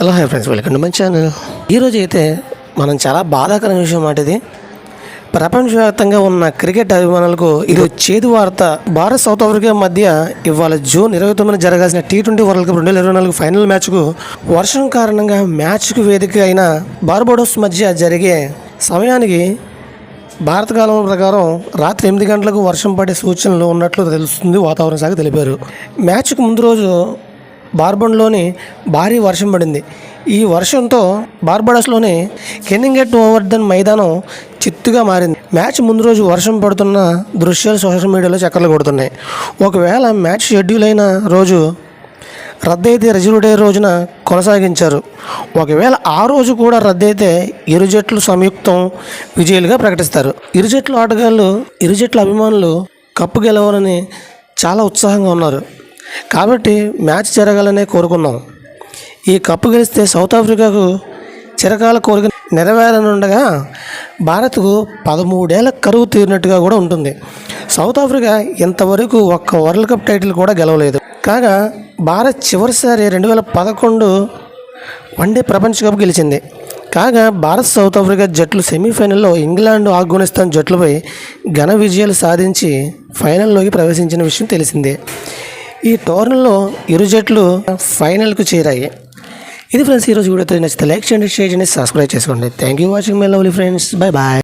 Hello hi friends welcome to my channel ఈరోజు అయితే మనం చాలా బాధాకరమైన విషయం మాట ఇది. ప్రపంచవ్యాప్తంగా ఉన్న క్రికెట్ అభిమానులకు ఇది చేదు వార్త భారత్ సౌత్ ఆఫ్రికా మధ్య ఇవాళ జూన్ ఇరవై తొమ్మిది జరగాల్సిన టీ ట్వంటీ వరల్డ్ కప్ రెండు వేల ఇరవై నాలుగు ఫైనల్ మ్యాచ్కు వర్షం కారణంగా మ్యాచ్కు వేదిక అయిన బార్బోడోస్ మధ్య జరిగే సమయానికి భారత కాలం ప్రకారం రాత్రి ఎనిమిది గంటలకు వర్షం పడే సూచనలు ఉన్నట్లు తెలుస్తుంది వాతావరణ శాఖ తెలిపారు. మ్యాచ్కు ముందు రోజు బార్బన్లోని భారీ వర్షం పడింది. ఈ వర్షంతో బార్బడస్లోని కెన్నింగెట్ ఓవర్ధన్ మైదానం చిత్తుగా మారింది. మ్యాచ్ ముందు రోజు వర్షం పడుతున్న దృశ్యాలు సోషల్ మీడియాలో చక్కర్లు కొడుతున్నాయి. ఒకవేళ మ్యాచ్ షెడ్యూల్ అయిన రోజు రద్దయితే రిజర్వ్ డే రోజున కొనసాగించారు. ఒకవేళ ఆ రోజు కూడా రద్దయితే ఇరు జట్లు సంయుక్తం విజయులుగా ప్రకటిస్తారు. ఇరు జట్ల ఆటగాళ్ళు ఇరు జట్ల అభిమానులు కప్పు గెలవాలని చాలా ఉత్సాహంగా ఉన్నారు. కాబట్టి మ్యాచ్ జరగాలనే కోరుకున్నాం. ఈ కప్పు గెలిస్తే సౌత్ ఆఫ్రికాకు చిరకాల కోరిక నెరవేరనుండగా భారత్కు పదమూడేళ్ళ కరువు తీరినట్టుగా కూడా ఉంటుంది. సౌత్ ఆఫ్రికా ఇంతవరకు ఒక్క వరల్డ్ కప్ టైటిల్ కూడా గెలవలేదు. కాగా భారత్ చివరిసారి రెండు వేల పదకొండు వన్డే ప్రపంచ కప్ గెలిచింది. కాగా భారత్ సౌత్ ఆఫ్రికా జట్లు సెమీఫైనల్లో ఇంగ్లాండ్ ఆఫ్ఘనిస్తాన్ జట్లపై ఘన విజయాలు సాధించి ఫైనల్లోకి ప్రవేశించిన విషయం తెలిసిందే. ఈ టోర్నీలో ఇరు జట్లు ఫైనల్కు చేరాయి. ఇది ఫ్రెండ్స్ ఈరోజు వీడియో నచ్చితే లైక్ చేయండి షేర్ చేయండి సబ్స్క్రైబ్ చేసుకోండి. Thank you watching my lovely friends bye bye